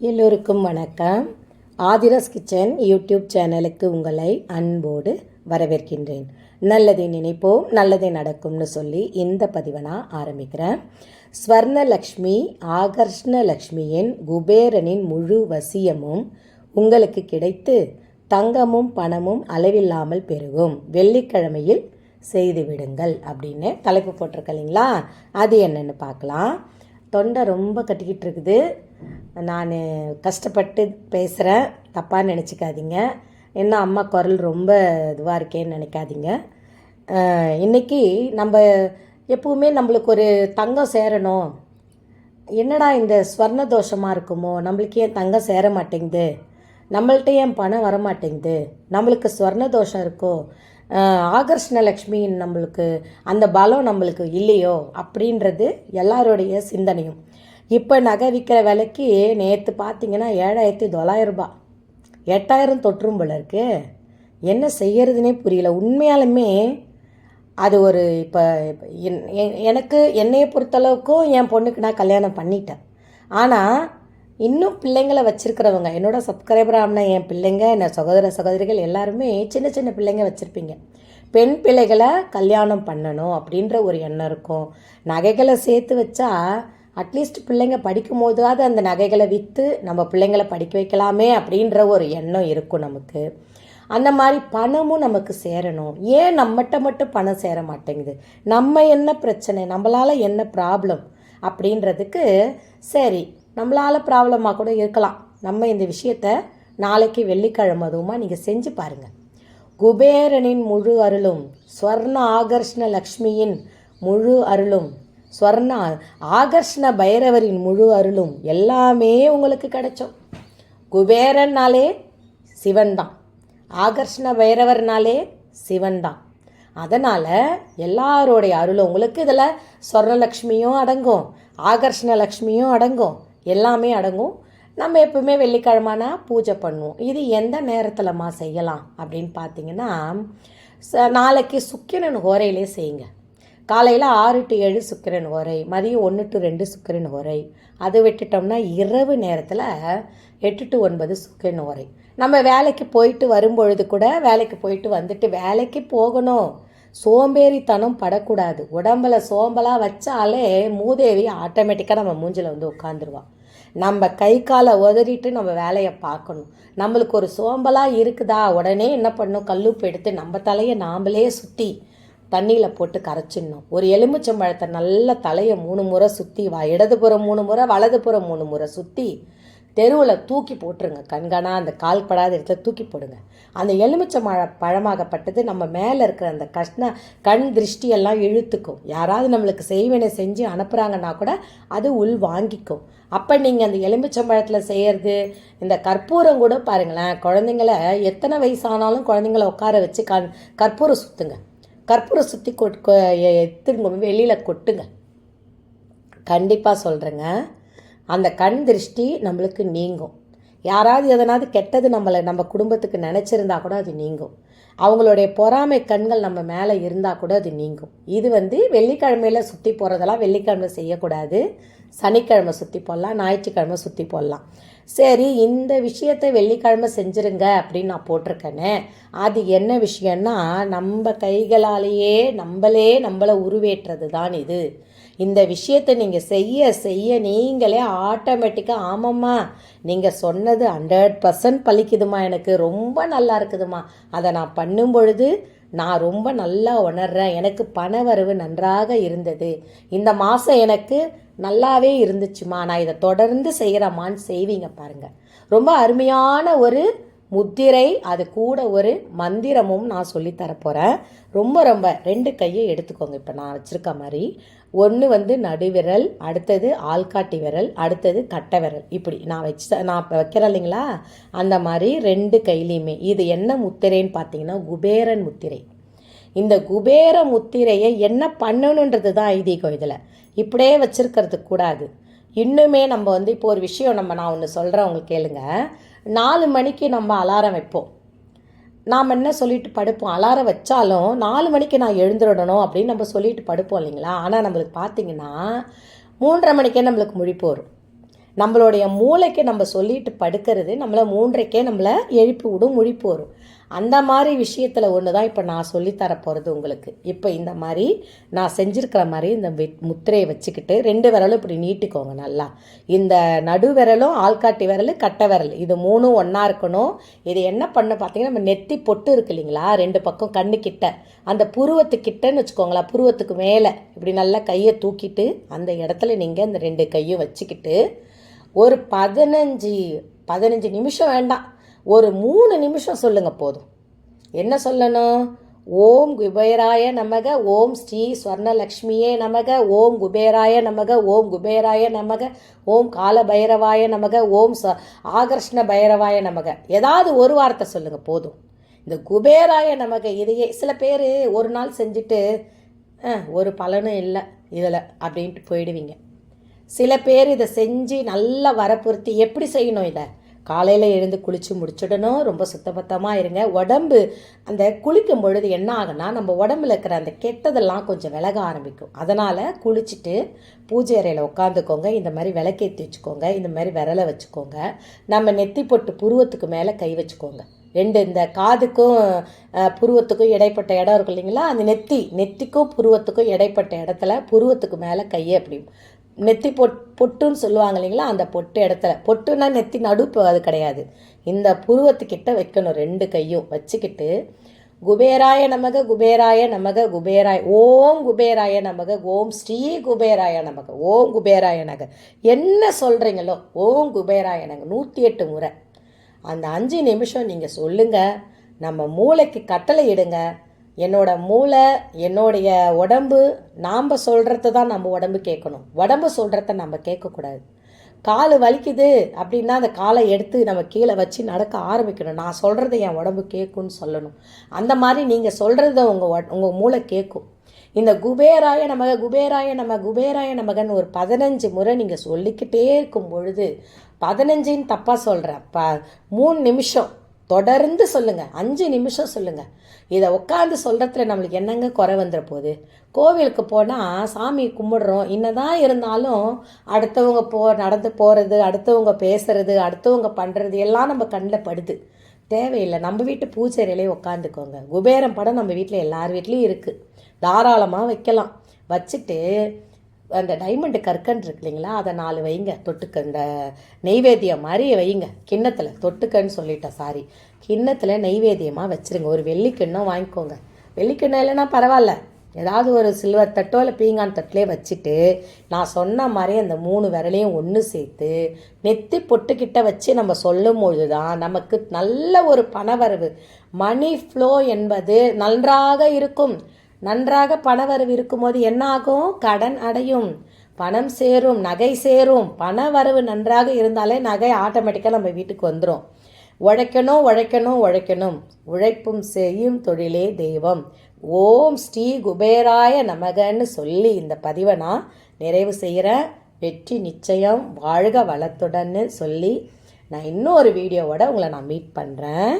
எல்லோருக்கும் வணக்கம். ஆதிரஸ் kitchen YouTube சேனலுக்கு உங்களை அன்போடு வரவேற்கின்றேன். நல்லதை நினைப்போம் நல்லதை நடக்கும்னு சொல்லி இந்த பதிவை நான் ஆரம்பிக்கிறேன். ஸ்வர்ணலக்ஷ்மி ஆகர்ஷ்ண லக்ஷ்மியின் குபேரனின் முழு வசியமும் உங்களுக்கு கிடைத்து தங்கமும் பணமும் அளவில்லாமல் பெருகும். வெள்ளிக்கிழமையில் செய்து விடுங்கள் அப்படின்னு தலைப்பு போட்டிருக்க இல்லைங்களா அது என்னென்னு பார்க்கலாம். தொண்டை ரொம்ப கட்டிக்கிட்டு இருக்குது நான் கஷ்டப்பட்டு பேசுகிறேன் தப்பாக நினச்சிக்காதீங்க. என்ன அம்மா குரல் ரொம்ப இதுவாக இருக்கேன்னு நினைக்காதீங்க. இன்றைக்கி இன்னைக்கு நம்ம எப்பவுமே நம்மளுக்கு ஒரு தங்கம் சேரணும். என்னடா இந்த ஸ்வர்ண தோஷமாக இருக்குமோ? நம்மளுக்கு ஏன் தங்கம் சேர மாட்டேங்குது? நம்மள்ட்ட ஏன் பணம் வர மாட்டேங்குது நம்மளுக்கு ஸ்வர்ண தோஷம் இருக்கோ? ஆஹ் ஆகர்ஷ்ண நம்மளுக்கு அந்த பலம் நம்மளுக்கு இல்லையோ அப்படின்றது எல்லாருடைய சிந்தனையும். இப்போ நகை விற்கிற விலைக்கு நேற்று பார்த்தீங்கன்னா ஏழாயிரத்தி தொள்ளாயிரம் ரூபாய். எட்டாயிரம் தொற்றும் போல இருக்கு. என்ன செய்யறதுனே புரியல. உண்மையாலுமே அது ஒரு இப்போ எனக்கு என்னையை பொறுத்தளவுக்கும் என் பொண்ணுக்கு நான் கல்யாணம் பண்ணிட்டேன். ஆனால் இன்னும் பிள்ளைங்களை வச்சுருக்கிறவங்க. என்னோட சப்ஸ்கிரைபரான என் பிள்ளைங்க என் சகோதர சகோதரிகள் எல்லாருமே சின்ன சின்ன பிள்ளைங்க வச்சுருப்பீங்க. பெண் பிள்ளைகளை கல்யாணம் பண்ணணும் அப்படின்ற ஒரு எண்ணம் இருக்கும். நகைகளை சேர்த்து வச்சா அட்லீஸ்ட் பிள்ளைங்க படிக்கும் போதாவது அந்த நகைகளை விற்று நம்ம பிள்ளைங்களை படிக்க வைக்கலாமே அப்படின்ற ஒரு எண்ணம் இருக்கும் நமக்கு. அந்த மாதிரி பணமும் நமக்கு சேரணும். ஏன் நம்மகிட்ட மட்டும் பணம் சேர மாட்டேங்குது? நம்ம என்ன பிரச்சனை? நம்மளால் என்ன ப்ராப்ளம் அப்படின்றதுக்கு சரி நம்மளால் ப்ராப்ளமாக கூட இருக்கலாம். நம்ம இந்த விஷயத்த நாளைக்கு வெள்ளிக்கிழமை அதுவுமா நீங்கள் செஞ்சு பாருங்கள் குபேரனின் முழு அருளும் ஸ்வர்ண ஆகர்ஷ்ண லக்ஷ்மியின் முழு அருளும் ஸ்வர்ண ஆகர்ஷ்ண பைரவரின் முழு அருளும் எல்லாமே உங்களுக்கு கிடைச்சோம். குபேரன்னாலே சிவன் தான் ஆகர்ஷ்ண பைரவர்னாலே சிவன் தான் அதனால் எல்லாரோடைய அருளும் உங்களுக்கு. இதில் ஸ்வர்ணலக்ஷ்மியும் அடங்கும் ஆகர்ஷ்ண லக்ஷ்மியும் அடங்கும். எல்லாமே அடங்கும். நம்ம எப்பவுமே வெள்ளிக்கிழமைனா பூஜை பண்ணுவோம். இது எந்த நேரத்தில்மா செய்யலாம் அப்படின்னு பார்த்தீங்கன்னா ச- நாளைக்கு சுக்கிரன் ஓரையிலே செய்யுங்க. காலையில் ஆறு டு ஏழு சுக்கிரன் ஓரை மதியம் ஒன்று டு ரெண்டு சுக்கிரன் ஓரை அது விட்டுட்டோம்னா இரவு நேரத்தில் எட்டு டு ஒன்பது சுக்கிரன் ஓரை நம்ம வேலைக்கு போயிட்டு வரும்பொழுது கூட வேலைக்கு போயிட்டு வந்துட்டு வேலைக்கு போகணும். சோம்பேறித்தனம் படக்கூடாது. உடம்புல சோம்பலாக வச்சாலே மூதேவி ஆட்டோமேட்டிக்காக நம்ம மூஞ்சில் வந்து உட்காந்துருவான் நம்ம கை காலை உதறிட்டு நம்ம வேலையை பார்க்கணும். நம்மளுக்கு ஒரு சோம்பலாக இருக்குதா? உடனே என்ன பண்ணணும் கல்லுப்பு எடுத்து நம்ம தலையை நாமளே சுற்றி தண்ணியில் போட்டு கரைச்சிடணும். ஒரு எலுமிச்சம்பழத்தை நல்ல தலையை மூணு முறை சுற்றி வா இடதுபுறம் மூணு முறை வலதுபுறம் மூணு முறை சுற்றி தெருவில் தூக்கி போட்டுருங்க. கண்காணா அந்த கால் படாத இடத்துல தூக்கி போடுங்க. அந்த எலுமிச்சை மழை பழமாகப்பட்டது நம்ம மேலே இருக்கிற அந்த கஷ்ட கண் திருஷ்டியெல்லாம் இழுத்துக்கும். யாராவது நம்மளுக்கு செய்வினை செஞ்சு அனுப்புகிறாங்கன்னா கூட அது உள் வாங்கிக்கும். அப்போ நீங்கள் அந்த எலுமிச்சம்பழத்தில் செய்கிறது இந்த கற்பூரம் கூட பாருங்களேன் குழந்தைங்கள எத்தனை வயசானாலும் குழந்தைங்கள உட்கார வச்சு கண் கற்பூரம் சுற்றுங்க கற்பூரம் சுற்றி கொட் கொ- எடுத்துங்க வெளியில் கொட்டுங்க. கண்டிப்பாக சொல்கிறேங்க அந்த கண் திருஷ்டி நம்மளுக்கு நீங்கும். யாராவது எதனாவது கெட்டது நம்மளை நம்ம குடும்பத்துக்கு நினச்சிருந்தா கூட அது நீங்கும். அவங்களுடைய பொறாமை கண்கள் நம்ம மேலே இருந்தால் கூட அது நீங்கும். இது வந்து வெள்ளிக்கிழமையில் சுற்றி போகிறதெல்லாம் வெள்ளிக்கிழமை செய்யக்கூடாது. சனிக்கிழமை சுற்றி போடலாம் ஞாயிற்றுக்கிழமை சுற்றி போடலாம். சரி இந்த விஷயத்தை வெள்ளிக்கிழமை செஞ்சுருங்க அப்படின்னு நான் போட்டிருக்கேனே. அது என்ன விஷயம்னா நம்ம கைகளாலேயே நம்மளே நம்மளை உருவேற்றது தான் இது. இந்த விஷயத்தை நீங்கள் செய்ய செய்ய நீங்களே ஆட்டோமேட்டிக்காக ஆமாம்மா நீங்கள் சொன்னது ஹண்ட்ரட் பர்சன்ட் பழிக்குதுமா எனக்கு ரொம்ப நல்லா இருக்குதுமா அதை நான் பண்ணும் பொழுது நான் ரொம்ப நல்லா உணர்றேன். எனக்கு பண வரவு நன்றாக இருந்தது. இந்த மாதம் எனக்கு நல்லாவே இருந்துச்சுமா நான் இதை தொடர்ந்து செய்கிறம்மான்னு செய்வீங்க பாருங்கள் ரொம்ப அருமையான ஒரு முத்திரை அது கூட ஒரு மந்திரமும் நான் சொல்லித் போகிறேன் ரொம்ப ரொம்ப ரெண்டு கையை எடுத்துக்கோங்க. இப்போ நான் வச்சுருக்க மாதிரி. ஒன்று வந்து நடுவிரல் அடுத்தது ஆள்காட்டி விரல் அடுத்தது கட்டை விரல். இப்படி நான் வச்சு நான் இப்போ வைக்கிறேன் இல்லைங்களா? அந்த மாதிரி ரெண்டு கையிலையுமே. இது என்ன முத்திரைன்னு பார்த்தீங்கன்னா குபேரன் முத்திரை. இந்த குபேர முத்திரையை என்ன பண்ணணுன்றது தான் ஐதீகம் இதில். இப்படியே வச்சிருக்கிறது கூடாது. இன்னுமே நம்ம வந்து இப்போ ஒரு விஷயம் நம்ம நான் ஒன்று சொல்கிறேன் உங்களுக்கு கேளுங்க. நாலு மணிக்கு நம்ம அலாரம் வைப்போம். நாம் என்ன சொல்லிட்டு படுப்போம்? அலாரம் வச்சாலும் நாலு மணிக்கு நான் எழுந்துடணும் அப்படின்னு நம்ம சொல்லிட்டு படுப்போம் இல்லைங்களா? ஆனால் நம்மளுக்கு பார்த்தீங்கன்னா மூன்றரை மணிக்கே நம்மளுக்கு முழிப்பு வரும். நம்மளுடைய மூளைக்கு நம்ம சொல்லிட்டு படுக்கிறது நம்மளை மூன்றைக்கே நம்மளை எழுப்பி விடும் முழிப்பு வரும். அந்த மாதிரி விஷயத்தில் ஒன்று தான் இப்போ நான் சொல்லித்தரப்போகிறது உங்களுக்கு. இப்போ இந்த மாதிரி நான் செஞ்சுருக்கிற மாதிரி இந்த முத்திரையை வச்சுக்கிட்டு ரெண்டு விரலும் இப்படி நீட்டிக்கோங்க நல்லா. இந்த நடு விரலும் ஆள்காட்டி விரல் கட்டை விரல். இது மூணும் ஒன்றா இருக்கணும். இது என்ன பண்ண பார்த்தீங்கன்னா நம்ம நெத்தி பொட்டு இருக்கு இல்லைங்களா? ரெண்டு பக்கம் கண்ணு கிட்ட. அந்த புருவத்துக்கிட்டன்னு வச்சுக்கோங்களேன். புருவத்துக்கு மேலே. இப்படி நல்லா கையை தூக்கிட்டு அந்த இடத்துல நீங்கள் இந்த ரெண்டு கையும் வச்சுக்கிட்டு ஒரு பதினஞ்சு பதினஞ்சு நிமிஷம் வேண்டாம். ஒரு மூணு நிமிஷம் சொல்லுங்க போதும். என்ன சொல்லணும்? ஓம் குபேராய நமக ஓம் ஸ்ரீ ஸ்வர்ணலக்ஷ்மியே நமக ஓம் குபேராய நமக ஓம் குபேராய நமக ஓம் கால பைரவாய நமக ஓம் ச ஆகர்ஷ்ண பைரவாய நமக. ஏதாவது ஒரு வார்த்தை சொல்லுங்கள் போதும். இந்த குபேராய நமக இதையே சில பேர் ஒரு நாள் செஞ்சுட்டு ஒரு பலனும் இல்லை இதில் அப்படின்ட்டு போயிடுவீங்க. சில பேர் இதை செஞ்சு நல்லா வரப்பொருத்தி எப்படி செய்யணும் இதை? காலையில் எழுந்து குளித்து முடிச்சுடணும் ரொம்ப சுத்தபத்தமாக இருங்க. உடம்பு அந்த குளிக்கும் பொழுது என்ன ஆகுனா நம்ம உடம்புல இருக்கிற அந்த கெட்டதெல்லாம் கொஞ்சம் விலக ஆரம்பிக்கும். அதனால் குளிச்சுட்டு பூஜை அறையில் உட்காந்துக்கோங்க. இந்த மாதிரி விளக்கேற்றி வச்சுக்கோங்க. இந்த மாதிரி விரலை வச்சுக்கோங்க. நம்ம நெத்தி பொட்டு புருவத்துக்கு மேலே கை வச்சுக்கோங்க. ரெண்டு இந்த காதுக்கும் புருவத்துக்கும் இடைப்பட்ட இடம் இருக்கு இல்லைங்களா? அந்த நெத்தி நெத்திக்கும் புருவத்துக்கும் இடைப்பட்ட இடத்துல புருவத்துக்கு மேலே கையை அப்படி நெத்தி பொட் பொட்டுன்னு சொல்லுவாங்க இல்லைங்களா? அந்த பொட்டு இடத்துல. பொட்டுன்னா நெத்தி நடுப்பு அது கிடையாது. இந்த புருவத்துக்கிட்ட வைக்கணும் ரெண்டு கையும். வச்சுக்கிட்டு குபேராய நமக குபேராய நமக குபேராய ஓம் குபேராய நமக ஓம் ஸ்ரீ குபேராய நமக ஓம் குபேராய நக என்ன சொல்கிறீங்களோ ஓம் குபேராய நக நூற்றி எட்டு முறை. அந்த அஞ்சு நிமிஷம் நீங்கள் சொல்லுங்கள் நம்ம மூளைக்கு கட்டளை இடுங்க. என்னோட மூளை என்னுடைய உடம்பு நாம் சொல்கிறத தான் நம்ம உடம்பு கேட்கணும். உடம்பு சொல்கிறத நம்ம கேட்கக்கூடாது. கால் வலிக்குது அப்படின்னா அந்த காலை எடுத்து நம்ம கீழே வச்சு நடக்க ஆரம்பிக்கணும். நான் சொல்கிறத என் உடம்பு கேட்கும்னு சொல்லணும். அந்த மாதிரி நீங்கள் சொல்கிறத உங்கள் உங்கள் மூளை கேட்கும். இந்த குபேராய நமக குபேராய நம குபேராய நமகன்னு ஒரு பதினஞ்சு முறை நீங்கள் சொல்லிக்கிட்டே இருக்கும் பொழுது பதினஞ்சுன்னு தப்பாக சொல்கிறேன் ப மூணு நிமிஷம். தொடர்ந்து சொல்லுங்கள் அஞ்சு நிமிஷம் சொல்லுங்கள் இதை உட்காந்து சொல்கிறதுல நம்மளுக்கு என்னங்க குறை வந்துட போகுது? கோவிலுக்கு போனால் சாமி கும்பிடுறோம். என்னதான் இருந்தாலும் அடுத்தவங்க போ நடந்து போகிறது அடுத்தவங்க பேசுகிறது அடுத்தவங்க பண்ணுறது எல்லாம் நம்ம கண்ணில் படுது. தேவையில்லை. நம்ம வீட்டு பூச்செறையிலே உட்காந்துக்கோங்க குபேரம் படம் நம்ம வீட்டில் எல்லார் வீட்லேயும் இருக்குது தாராளமாக வைக்கலாம். வச்சுட்டு அந்த டைமண்டு கற்கண்டு இருக்கு இல்லைங்களா? அதை நாலு வைங்க தொட்டுக்க இந்த நெய்வேத்தியம் மாதிரி வைங்க. கிண்ணத்தில் தொட்டுக்கன்னு சொல்லிட்டேன் சாரி கிண்ணத்தில் நெய்வேத்தியமாக வச்சுருங்க. ஒரு வெள்ளிக்கிண்ணம் வாங்கிக்கோங்க. வெள்ளிக்கிண்ணம் இல்லைன்னா பரவாயில்ல. ஏதாவது ஒரு சில்வர் தட்டோ இல்லை பீங்கான் தட்டிலே வச்சுட்டு நான் சொன்ன மாதிரி அந்த மூணு விரலையும் ஒன்று சேர்த்து நெத்தி பொட்டுக்கிட்ட வச்சு நம்ம சொல்லும் பொழுது தான் நமக்கு நல்ல ஒரு பணவரவு. மணி ஃப்ளோ என்பது நன்றாக இருக்கும். நன்றாக பணவரவு இருக்கும்போது என்ன ஆகும் கடன் அடையும். பணம் சேரும் நகை சேரும். பண வரவு நன்றாக இருந்தாலே நகை ஆட்டோமேட்டிக்காக நம்ம வீட்டுக்கு வந்துடும் உழைக்கணும் உழைக்கணும் உழைக்கணும். உழைப்பும் செய்யும் தொழிலே தெய்வம். ஓம் ஸ்ரீ குபேராய நமகன்னு சொல்லி இந்த பதிவை நான் நிறைவு செய்கிறேன். வெற்றி நிச்சயம். வாழ்க வளத்துடன்னு சொல்லி நான் இன்னொரு வீடியோவோட உங்களை நான் மீட் பண்ணுறேன்